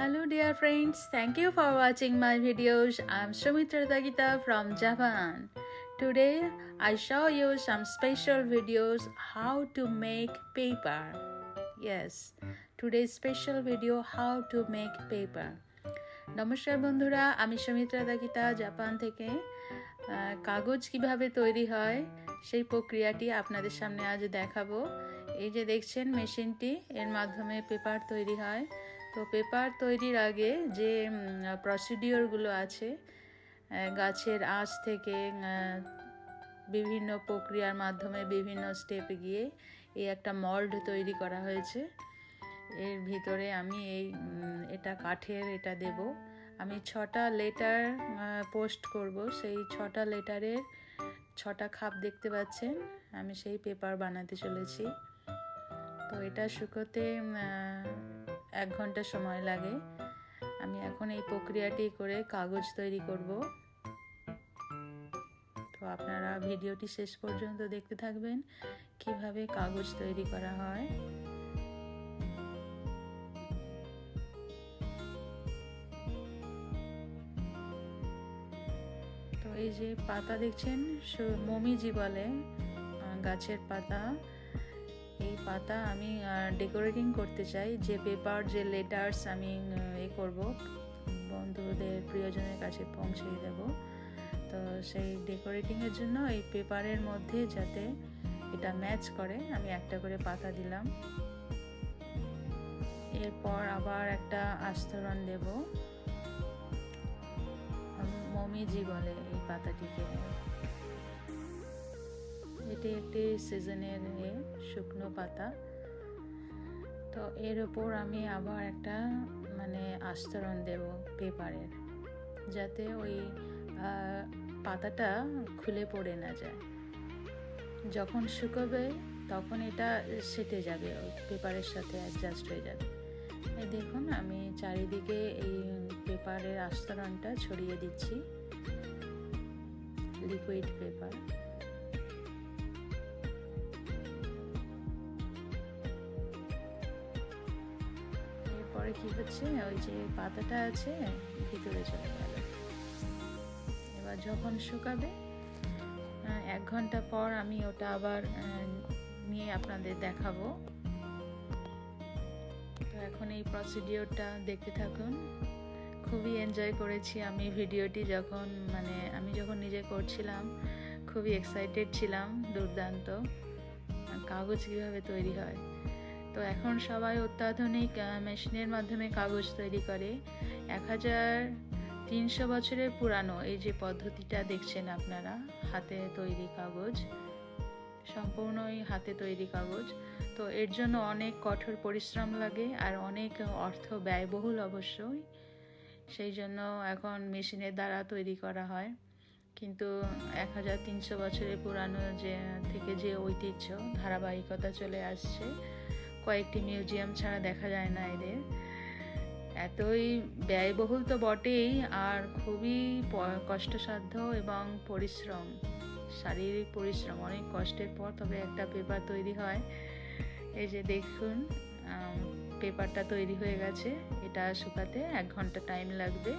Hello dear friends, thank you for watching my videos. I'm Sumitra Dagita from Japan. Today I show you some special videos how to make paper. Yes, today's special video how to make paper. নমস্কার বন্ধুরা আমি Sumitra দাগিতা Japan থেকে কাগজ কীভাবে তৈরি হয় সেই প্রক্রিয়াটি আপনাদের সামনে আজ দেখাবো এই যে দেখছেন মেশিনটি এর মাধ্যমে পেপার তৈরি হয় তো পেপার তৈরির আগে যে প্রসিডিওরগুলো আছে গাছের আঁশ থেকে বিভিন্ন প্রক্রিয়ার মাধ্যমে বিভিন্ন স্টেপে গিয়ে এই একটা মল্ড তৈরি করা হয়েছে। এর ভিতরে আমি এই এটা কাঠের এটা দেব। আমি ছটা লেটার পোস্ট করব। সেই ছটা লেটারের ছটা খাপ দেখতে পাচ্ছেন? আমি সেই পেপার বানাতে চলেছি। তো এটা শুকোতে এক ঘণ্টা সময় লাগে। আমি এখন এই প্রক্রিয়াটি করে কাগজ তৈরি করব। তো আপনারা ভিডিওটি শেষ পর্যন্ত দেখতে থাকবেন, কীভাবে কাগজ তৈরি করা হয়। তো এই যে পাতা দেখছেন মমিজি বলে গাছের পাতা। এই পাতা আমি ডেকোরেটিং করতে চাই। যে পেপার যে লেটার্স আমি এ করব, বন্ধুদের প্রিয়জনের কাছে পৌঁছে দেব। তো সেই ডেকোরেটিংয়ের জন্য এই পেপারের মধ্যে যাতে এটা ম্যাচ করে, আমি একটা করে পাতা দিলাম। এরপর আবার একটা আস্তরণ দেব। মমিজি বলে এই পাতাটিকে। এটি একটি সিজনের শুকনো পাতা। তো এর ওপর আমি আবার একটা মানে আস্তরণ দেব পেপারের, যাতে ওই পাতাটা খুলে পড়ে না যায়। যখন শুকোবে তখন এটা সেটে যাবে পেপারের সাথে অ্যাডজাস্ট হয়ে যাবে। এই দেখুন, আমি চারিদিকে এই পেপারের আস্তরণটা ছড়িয়ে দিচ্ছি। লিকুইড পেপার এরপরে কি হচ্ছে? ওই যে পাতাটা আছে, ভিতরে চলে গেল। এবার যখন শুকাবে এক ঘণ্টা পর আমি ওটা আবার নিয়ে আপনাদের দেখাবো। তো এখন এই প্রসিডিওরটা দেখতে থাকুন। খুবই এনজয় করেছি আমি ভিডিওটি যখন মানে আমি যখন নিজে করছিলাম, খুবই এক্সাইটেড ছিলাম, দুর্দান্ত। কাগজ কীভাবে তৈরি হয়? তো এখন সবাই অত্যাধুনিক মেশিনের মাধ্যমে কাগজ তৈরি করে। এক হাজার তিনশো বছরের পুরানো এই যে পদ্ধতিটা দেখছেন আপনারা, হাতে তৈরি কাগজ, সম্পূর্ণই হাতে তৈরি কাগজ। তো এর জন্য অনেক কঠোর পরিশ্রম লাগে আর অনেক অর্থ ব্যয়বহুল অবশ্যই। সেই জন্য এখন মেশিনের দ্বারা তৈরি করা হয়। কিন্তু এক হাজার তিনশো বছরের পুরানো যে, থেকে যে ঐতিহ্য, ধারাবাহিকতা চলে আসছে কয়েকটি মিউজিয়াম ছাড়া দেখা যায় না এদের। এতই ব্যয়বহুল তো বটেই, আর খুবই কষ্টসাধ্য এবং পরিশ্রম, শারীরিক পরিশ্রম, অনেক কষ্টের পর তবে একটা পেপার তৈরি হয়। এই যে দেখুন পেপারটা তৈরি হয়ে গেছে, এটা শুকাতে এক ঘণ্টা টাইম লাগবে।